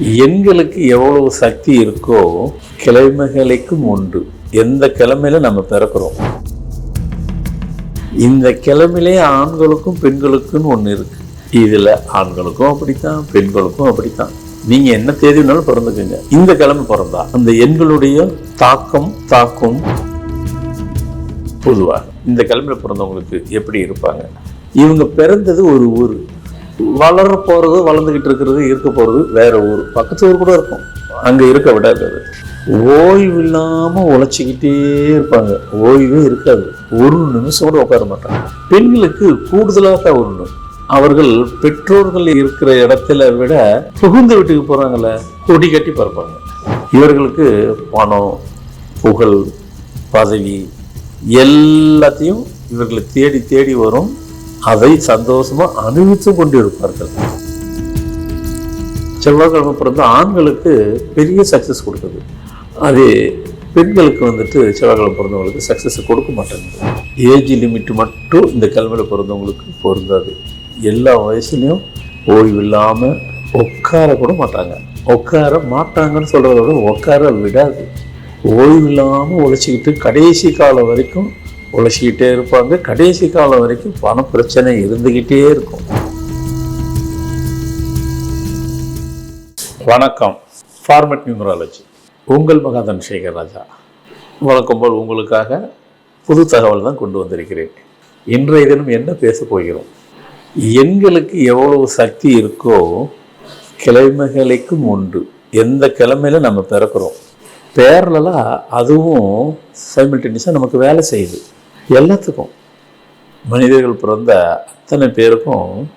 எண்களுக்கு எவ்வளவு சக்தி இருக்கோ கிழமைகளுக்கும் உண்டு. எந்த கிழமையில நம்ம பிறக்கிறோம்? இந்த கிழமையிலே ஆண்களுக்கும் பெண்களுக்கும் ஒன்று இருக்கு. இதுல ஆண்களுக்கும் அப்படித்தான் பெண்களுக்கும் அப்படித்தான். நீங்க என்ன தேதி வேணாலும் பிறந்துக்குங்க. இந்த கிழமை பிறந்தா அந்த எண்களுடைய தாக்கம் தாக்கும் பொதுவாக. இந்த கிழமையில் பிறந்தவங்களுக்கு எப்படி இருப்பாங்க? இவங்க பிறந்தது ஒரு ஊர். வளர போகிறது வளர்ந்துக்கிட்டு இருக்கிறது இருக்க போகிறது வேற ஊர். பக்கத்து ஊர் கூட இருக்கும். அங்கே இருக்க விடாது ஓய்வு இல்லாமல் உழைச்சிக்கிட்டே இருப்பாங்க. ஓய்வே இருக்காது. ஒரு நிமிஷம் கூட உட்கார மாட்டாங்க. பெண்களுக்கு கூடுதலாக ஒன்று அவர்கள் பெற்றோர்கள் இருக்கிற இடத்துல விட புகுந்த வீட்டுக்கு போகிறாங்கள கொடி கட்டி பறப்பாங்க. இவர்களுக்கு பணம் புகழ் பதவி எல்லாத்தையும் இவர்களை தேடி தேடி வரும். அதை சந்தோஷமா அனுபவித்து கொண்டு இருப்பார்கள் செவ்வாய்க்கிழமை பிறந்த ஆண்களுக்கு பெரிய சக்ஸஸ் கொடுக்குது அது பெண்களுக்கு வந்துட்டு செவ்வாய்க்கிழமை பிறந்தவங்களுக்கு சக்ஸஸ் கொடுக்க மாட்டாங்க. ஏஜ் லிமிட் மட்டும் இந்த கிழமையில் பிறந்தவங்களுக்கு பொருந்தாது. எல்லா வயசுலேயும் ஓய்வு இல்லாமல் உட்கார கூட மாட்டாங்க. உட்கார மாட்டாங்கன்னு சொல்கிறத விட உட்கார விடாது. ஓய்வு இல்லாமல் உழைச்சிக்கிட்டு கடைசி காலம் வரைக்கும் உழைச்சிக்கிட்டே இருப்பாங்க. கடைசி காலம் வரைக்கும் பண பிரச்சனை இருந்துக்கிட்டே இருக்கும். வணக்கம். ஃபார்மட் நியூமராலஜி உங்கள் மகாதன் சேகர் ராஜா. வழக்கம் போல் உங்களுக்காக புது தகவல் தான் கொண்டு வந்திருக்கிறேன். இன்றைய தினம் என்ன பேச போகிறோம்? எண்களுக்கு எவ்வளவு சக்தி இருக்கோ கிழமைகளுக்கும் உண்டு. எந்த கிழமையில நம்ம பிறக்கிறோம்? பேரலாக அதுவும் சைமில்டேனியஸாக நமக்கு வேலை செய்யுது. எல்லாத்துக்கும். மனிதர்கள் பிறந்த அத்தனை பேருக்கும்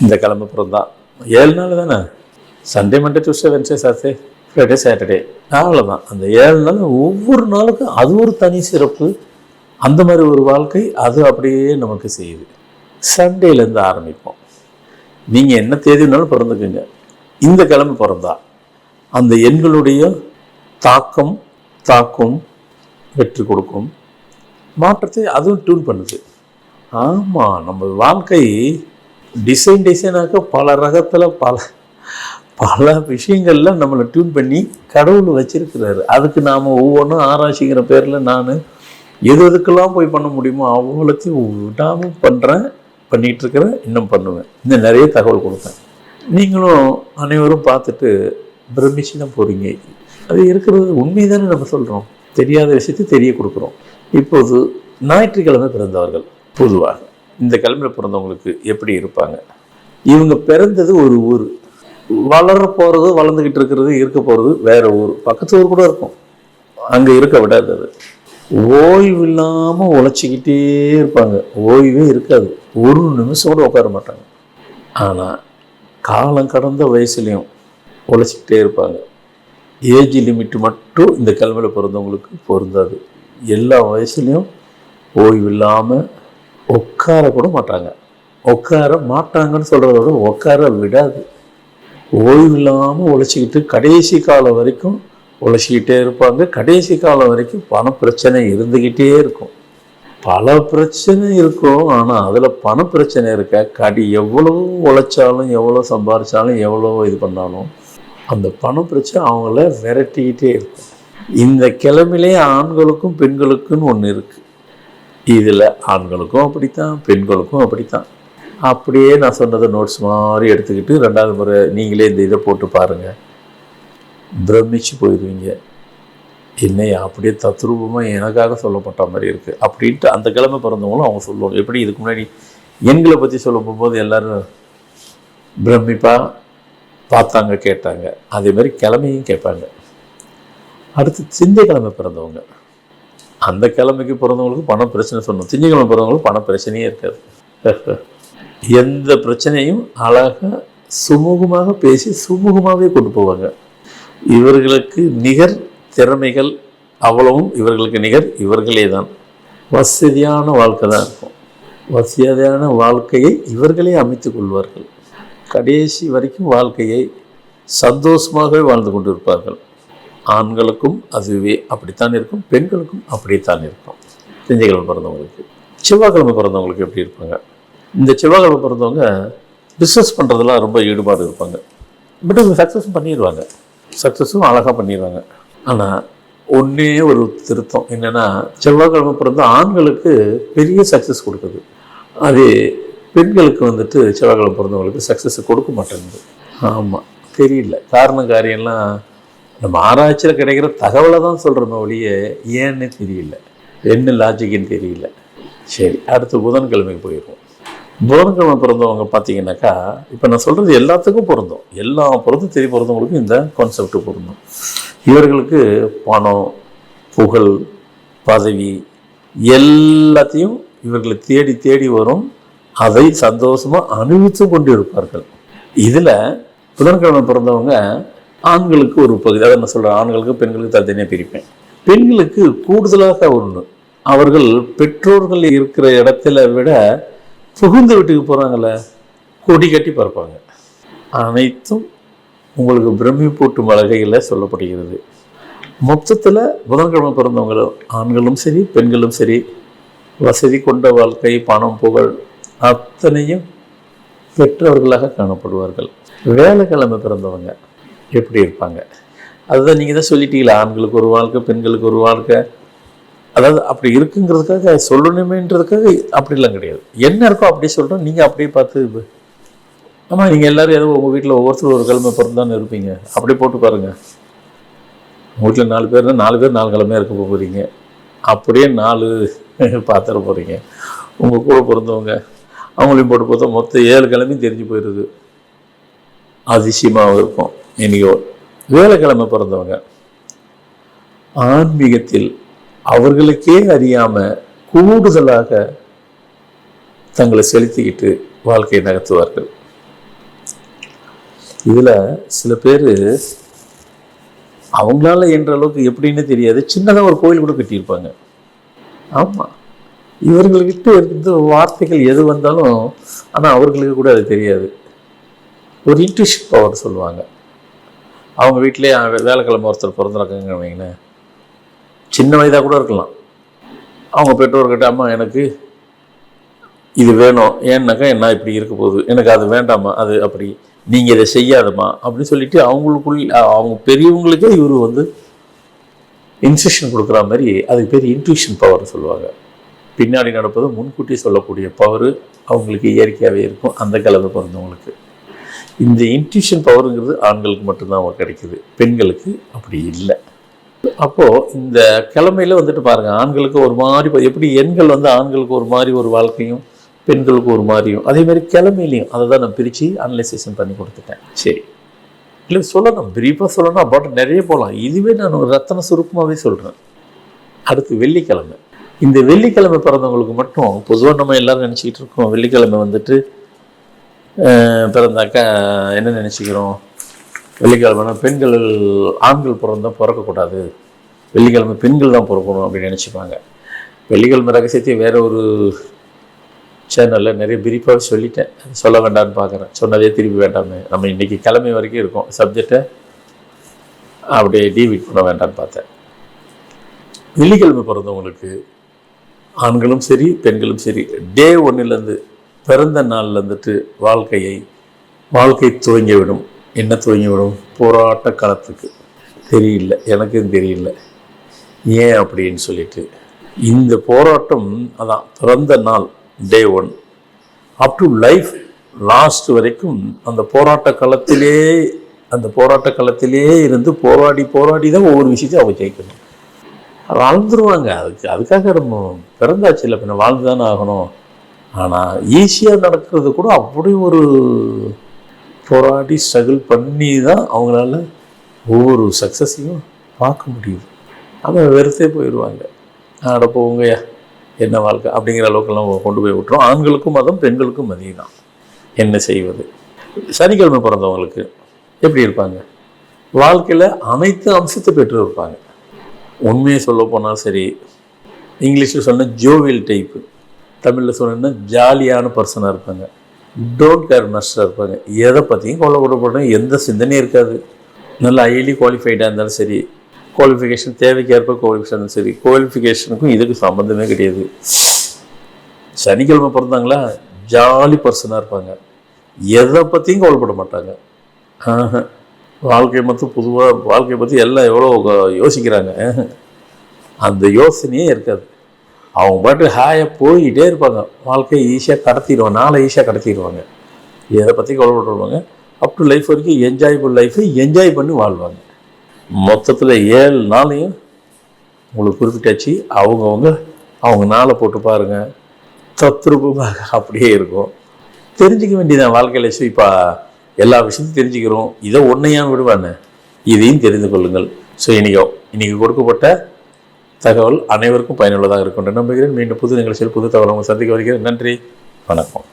இந்த கிழமை பிறந்தான். ஏழு நாள் தானே? Sunday Monday Tuesday Wednesday Saturday Friday Saturday அவ்வளோதான் அந்த ஏழு நாள் ஒவ்வொரு நாளுக்கும் அது ஒரு தனி சிறப்பு. அந்த மாதிரி ஒரு வாழ்க்கை அது அப்படியே நமக்கு செய்யுது. சண்டேலேருந்து ஆரம்பிப்போம். நீங்கள் என்ன தேதி பிறந்துக்குங்க. இந்த கிழமை பிறந்தா. அந்த எண்களுடைய தாக்கம் தாக்கும் வெற்றி கொடுக்கும். மாற்றத்தை அதுவும் டியூன் பண்ணுது. ஆமாம் நம்ம வாழ்க்கை டிசைன் டிசைனாக பல ரகத்தில் பல பல விஷயங்களில் நம்மளை டியூன் பண்ணி கடவுள் வச்சிருக்கிறாரு. அதுக்கு நாம் ஒவ்வொன்றும் ஆராய்ச்சிங்கிற பேரில் நான் எது எதுக்கெல்லாம் போய் பண்ண முடியுமோ அவ்வளோத்தையும் விடாமல் பண்ணுறேன் பண்ணிகிட்டு இருக்கிறேன் இன்னும் பண்ணுவேன். இன்னும் நிறைய தகவல் கொடுப்பேன். நீங்களும் அனைவரும் பார்த்துட்டு பிரமிச்சு தான் போகிறீங்க அது இருக்கிறது உண்மை தானே நம்ம சொல்கிறோம் தெரியாத விஷயத்தை தெரிய கொடுக்குறோம். இப்போது ஞாயிற்றுக்கிழமை பிறந்தவர்கள் பொதுவாக இந்த கிழமையில் பிறந்தவங்களுக்கு எப்படி இருப்பாங்க? இவங்க பிறந்தது ஒரு ஊர். வளர போகிறது வளர்ந்துக்கிட்டு இருக்கிறது இருக்க போகிறது வேற ஊர். பக்கத்து ஊர் கூட இருக்கும். அங்கே இருக்க விடாது அது. ஓய்வு இல்லாமல் உழைச்சிக்கிட்டே இருப்பாங்க. ஓய்வே இருக்காது. ஒரு நிமிஷம் கூட உட்கார மாட்டாங்க. ஆனால் காலம் கடந்த வயசுலையும் உழைச்சிக்கிட்டே இருப்பாங்க. ஏஜ் லிமிட் மட்டும் இந்த கிழமையில் பிறந்தவங்களுக்கு பொருந்தாது. எல்லா வயசுலேயும் ஓய்வு இல்லாமல் உட்கார கூட மாட்டாங்க. உட்கார மாட்டாங்கன்னு சொல்கிறத விட உட்கார விடாது. ஓய்வு இல்லாமல் உழைச்சிக்கிட்டு கடைசி காலம் வரைக்கும் உழைச்சிக்கிட்டே இருப்பாங்க. கடைசி காலம் வரைக்கும் பண பிரச்சனை இருந்துக்கிட்டே இருக்கும். பல பிரச்சனை இருக்கும். ஆனால் அதில் பண பிரச்சனை இருக்க கடி எவ்வளோ உழைச்சாலும் எவ்வளோ சம்பாரித்தாலும் எவ்வளோ இது பண்ணாலும் அந்த பண பிரச்சனை அவங்கள விரட்டிக்கிட்டே இருக்கும். இந்த கிழமையிலே ஆண்களுக்கும் பெண்களுக்குன்னு ஒன்று இருக்குது இதில் ஆண்களுக்கும் அப்படித்தான் பெண்களுக்கும் அப்படித்தான். அப்படியே நான் சொன்னதை நோட்ஸ் மாதிரி எடுத்துக்கிட்டு ரெண்டாவது முறை நீங்களே இந்த இதை போட்டு பாருங்கள் பிரமிச்சு போயிடுவீங்க என்னையா அப்படியே தத்ரூபமாக எனக்காக சொல்லப்பட்ட மாதிரி இருக்குது அப்படின்ட்டு அந்த கிழமை பிறந்தவங்களும் அவங்க சொல்லுவாங்க. எப்படி இதுக்கு முன்னாடி எண்களை பற்றி சொல்ல போகும்போது எல்லோரும் பிரமிப்பாக பார்த்தாங்க கேட்டாங்க. அதே மாதிரி கிழமையும் கேட்பாங்க. அடுத்து திங்கக்கிழமை பிறந்தவங்க. அந்த கிழமைக்கு பிறந்தவங்களுக்கு பண பிரச்சனை சொன்னோம் திங்கக்கிழமை பிறந்தவங்களுக்கு பண பிரச்சனையே இருக்காது. எந்த பிரச்சனையும் அழகாக சுமூகமாக பேசி சுமூகமாகவே கொண்டு போவாங்க. இவர்களுக்கு நிகர் திறமைகள் அவ்வளவும் இவர்களுக்கு நிகர் இவர்களே தான். வசதியான வாழ்க்கை தான் இருக்கும். வசதியான வாழ்க்கையை இவர்களே அமைத்துக் கொள்வார்கள். கடைசி வரைக்கும் வாழ்க்கையை சந்தோஷமாகவே வாழ்ந்து கொண்டிருப்பார்கள். ஆண்களுக்கும் அதுவே அப்படித்தான் இருக்கும் பெண்களுக்கும் அப்படித்தான் இருக்கும். திங்கக்கிழமை பிறந்தவங்களுக்கு. செவ்வாய்க்கிழமை பிறந்தவங்களுக்கு எப்படி இருப்பாங்க? இந்த செவ்வாய்க்கிழமை பிறந்தவங்க பிஸ்னஸ் பண்ணுறதுலாம் ரொம்ப ஈடுபாடு இருப்பாங்க. பட் அவங்க சக்ஸஸும் பண்ணிடுவாங்க சக்ஸஸும் அழகாக பண்ணிடுவாங்க ஆனால் ஒன்றே ஒரு திருத்தம் என்னென்னா செவ்வாய்க்கிழமை பிறந்த ஆண்களுக்கு பெரிய சக்ஸஸ் கொடுக்குது. அது பெண்களுக்கு வந்துட்டு செவ்வாய்க்கிழமை பிறந்தவங்களுக்கு சக்ஸஸ் கொடுக்க மாட்டேங்குது. ஆமாம் தெரியல. காரணம் காரியம்லாம் நம்ம ஆராய்ச்சியில் கிடைக்கிற தகவலை தான் சொல்கிறோமே ஒழிய ஏன்னு தெரியல. என்ன லாஜிக்குன்னு தெரியல. சரி அடுத்து புதன்கிழமைக்கு போயிடுவோம். புதன்கிழமை பிறந்தவங்க பார்த்தீங்கன்னாக்கா இப்போ நான் சொல்கிறது எல்லாத்துக்கும் பொருந்தும். எல்லா பொருந்தும் தெரிய பிறந்தவங்களுக்கும் இந்த கான்செப்ட் பொருந்தும். இவர்களுக்கு பணம் புகழ் பதவி எல்லாத்தையும் இவர்களை தேடி தேடி வரும் அதை சந்தோஷமாக அனுபவித்து கொண்டு இருப்பார்கள் இதில் புதன்கிழமை பிறந்தவங்க ஆண்களுக்கு ஒரு பகுதி அதை நான் சொல்கிறேன் ஆண்களுக்கு பெண்களுக்கு தனித்தனியாக பிரிப்பேன். பெண்களுக்கு கூடுதலாக ஒன்று அவர்கள் பெற்றோர்கள் இருக்கிற இடத்துல விட புகுந்த வீட்டுக்கு போகிறாங்கள கொடி கட்டி பறப்பாங்க. அனைத்தும் உங்களுக்கு பிரமிப்பூட்டும் வகையில் சொல்லப்படுகிறது. மொத்தத்தில் புதன்கிழமை பிறந்தவங்களும் ஆண்களும் சரி பெண்களும் சரி வசதி கொண்ட வாழ்க்கை பணம் புகழ் அத்தனையும் பெற்றவர்களாக காணப்படுவார்கள். வேலைக்கிழமை பிறந்தவங்க எப்படி இருப்பாங்க? அதுதான் நீங்கள் தான் சொல்லிட்டீங்களா ஆண்களுக்கு ஒரு வாழ்க்கை பெண்களுக்கு ஒரு வாழ்க்கை. அதாவது அப்படி இருக்குங்கிறதுக்காக சொல்லணுமேன்றதுக்காக அப்படிலாம் கிடையாது. என்ன இருக்கோ அப்படியே சொல்கிறோம் நீங்கள் அப்படியே பார்த்து ஆமாம் நீங்கள் எல்லோரும் ஏதோ உங்கள் வீட்டில் ஒவ்வொருத்தரும் ஒரு கிழமை பிறந்தான்னு இருப்பீங்க. அப்படியே போட்டு பாருங்கள் உங்கள் வீட்டில் நாலு பேர்னா நாலு பேர் நாலு கிழமையாக இருக்க போகிறீங்க அப்படியே நாலு பார்த்துட போகிறீங்க உங்கள் கூட பிறந்தவங்க அவங்களையும் போட்டு பார்த்தா மொத்தம் ஏழு கிழமையும் தெரிஞ்சு போயிடுது அதிசயமாகவும் இருக்கும். இனியோ வேலைக்கிழமை பிறந்தவங்க. ஆன்மீகத்தில் அவர்களுக்கே அறியாம கூடுதலாக தங்களை செலுத்திக்கிட்டு வாழ்க்கையை நகர்த்துவார்கள். இதுல சில பேர் அவங்களால என்ற அளவுக்கு எப்படின்னு தெரியாது. சின்னதாக ஒரு கோயில் கூட கட்டியிருப்பாங்க. ஆமா. இவர்கள்கிட்ட இருந்து வார்த்தைகள் எது வந்தாலும் ஆனால் அவர்களுக்கு கூட அது தெரியாது. ஒரு இன்ட்யூஷன் பவர் சொல்லுவாங்க. அவங்க வீட்டிலேயே வேலைக்கிழமை ஒருத்தர் பிறந்திருக்காங்க வைங்களேன். சின்ன வயதாக கூட இருக்கலாம். அவங்க பெற்றோர்கிட்ட அம்மா எனக்கு இது வேணும். ஏன்னாக்கா என்ன இப்படி இருக்க போகுது? எனக்கு அது வேண்டாமா அது அப்படி. நீங்கள் இதை செய்யாதம்மா. அப்படின்னு சொல்லிட்டு அவங்களுக்குள் அவங்க பெரியவங்களுக்கே இவர் வந்து இன்ஸ்ட்ரக்ஷன் கொடுக்குற மாதிரி அதுக்கு பேர் இன்ட்யூஷன் பவர் சொல்லுவாங்க. பின்னாடி நடப்பது முன்கூட்டி சொல்லக்கூடிய பவர் அவங்களுக்கு இயற்கையாகவே இருக்கும். அந்த கலந்து பிறந்தவங்களுக்கு இந்த இன்ட்யூஷன் பவருங்கிறது ஆண்களுக்கு மட்டும்தான் கிடைக்குது. பெண்களுக்கு அப்படி இல்லை. அப்போது இந்த கிழமையில வந்துட்டு பாருங்கள் ஆண்களுக்கு ஒரு மாதிரி எப்படி எண்கள் வந்து ஆண்களுக்கு ஒரு மாதிரி ஒரு வாழ்க்கையும் பெண்களுக்கு ஒரு மாதிரியும் அதே மாதிரி கிழமையிலையும் அதை தான் நான் பிரித்து அனலைசேஷன் பண்ணி கொடுத்துட்டேன். சரி. இல்லை சொல்லணும். பிரீஃபாக சொல்லணும். அப்பாட்ட நிறைய போகலாம் இதுவே நான் ஒரு ரத்தன சுருக்கமாகவே சொல்கிறேன் அடுத்து வெள்ளிக்கிழமை. இந்த வெள்ளிக்கிழமை பிறந்தவங்களுக்கு மட்டும் பொதுவாக நம்ம எல்லோரும் நினச்சிக்கிட்டு இருக்கோம் வெள்ளிக்கிழமை வந்துட்டு பிறந்தாக்கா என்ன நினச்சிக்கிறோம்? வெள்ளிக்கிழமைனா பெண்கள் ஆண்கள் பிறந்தால் பிறக்கக்கூடாது. வெள்ளிக்கிழமை பெண்கள் தான் பிறக்கணும் அப்படின்னு நினச்சிப்பாங்க. வெள்ளிக்கிழமை ரகசியத்தை வேற ஒரு சேனலில் நிறைய பிரிப்பாக சொல்லிட்டேன். சொல்ல வேண்டாம்னு பார்க்குறேன் சொன்னதே திருப்பி வேண்டாமே. நம்ம இன்றைக்கி கிழமை வரைக்கும் இருக்கோம். சப்ஜெக்டை அப்படியே டிவிட் பண்ண வேண்டாம்னு பார்த்தேன். வெள்ளிக்கிழமை பிறந்தவங்களுக்கு ஆண்களும் சரி பெண்களும் சரி டே ஒன்னிலேருந்து பிறந்த நாள்ல இருந்துட்டு வாழ்க்கையை வாழ்க்கை துவங்கிவிடும் என்ன துவங்கிவிடும் போராட்ட காலத்துக்கு. தெரியல எனக்கும் தெரியல. ஏன் அப்படின்னு சொல்லிட்டு. இந்த போராட்டம் அதான் பிறந்த நாள் day one up to life last வரைக்கும் அந்த போராட்ட காலத்திலே அந்த போராட்ட காலத்திலே இருந்து போராடி போராடி தான் ஒவ்வொரு விஷயத்தையும் அவங்க ஜெயிக்கணும். வாழ்ந்துருவாங்க. அதுக்கு அதுக்காக நம்ம பிறந்தாச்சு இல்லை பின்ன வாழ்ந்து தானே ஆகணும். ஆனால் ஈஸியாக நடக்கிறது கூட அப்படி ஒரு போராடி ஸ்ட்ரகிள் பண்ணி தான் அவங்களால ஒவ்வொரு சக்ஸஸையும் பார்க்க முடியுது. அதை வெறுத்தே போயிடுவாங்க. ஆட போவோங்கய்யா என்ன வாழ்க்கை? அப்படிங்கிற அளவுக்கெல்லாம் கொண்டு போய் விட்டுரும். ஆண்களுக்கும் மதம் பெண்களுக்கும் மதியம் தான் என்ன செய்வது? சனிக்கிழமை பிறந்தவங்களுக்கு எப்படி இருப்பாங்க? வாழ்க்கையில் அனைத்து அம்சத்தை பெற்று இருப்பாங்க உண்மையை சொல்ல போனால் சரி இங்கிலீஷில் சொன்ன ஜோவியல் டைப்பு தமிழில் சொன்னேன்னா ஜாலியான பர்சனாக இருப்பாங்க. டோன்ட் கேர் மஸ்டாக இருப்பாங்க. எதை பற்றியும் கொல்லப்படப்படும் எந்த சிந்தனையும் இருக்காது. நல்ல ஹைலி குவாலிஃபைடாக இருந்தாலும் சரி குவாலிஃபிகேஷன் தேவைக்கேற்ப குவாலிஃபிகேஷன் சரி குவாலிஃபிகேஷனுக்கும் இதுக்கு சம்மந்தமே கிடையாது. சனிக்கிழமை பிறந்தாங்களா? ஜாலி பர்சனாக இருப்பாங்க. எதை பற்றியும் கவலைப்பட மாட்டாங்க. வாழ்க்கையை மட்டும் பொதுவாக வாழ்க்கையை பற்றி எல்லாம் எவ்வளோ யோசிக்கிறாங்க. அந்த யோசனையே இருக்காது. அவங்க பாட்டு ஹாயாக போய்கிட்டே இருப்பாங்க. வாழ்க்கையை ஈஸியாக கடத்திடுவாங்க. நாளை ஈஸியாக கடத்திடுவாங்க. எதை பற்றி கவலைப்படுவாங்க அப் டு லைஃப் வரைக்கும் என்ஜாயபிள் லைஃப்பை என்ஜாய் பண்ணி வாழ்வாங்க. மொத்தத்தில் ஏழு நாளையும் உங்களுக்கு குறிப்பிட்டாச்சு. அவங்கவுங்க அவங்க நாளை போட்டு பாருங்கள் தத்ரூபமாக அப்படியே இருக்கும். தெரிஞ்சுக்க வேண்டியதான் வாழ்க்கையில். இப்போ எல்லா விஷயத்தையும் தெரிஞ்சுக்கிறோம். இதை ஒன்றையாக விடுவானே இதையும் தெரிந்து கொள்ளுங்கள். ஸோ இன்னைக்கு இன்றைக்கி கொடுக்கப்பட்ட தகவல் அனைவருக்கும் பயனுள்ளதாக இருக்கும் நம்புகிறேன். மீண்டும் புது நிகழ்ச்சியில் புது தகவல் உங்களை சந்திக்க வருகிறேன். நன்றி. வணக்கம்.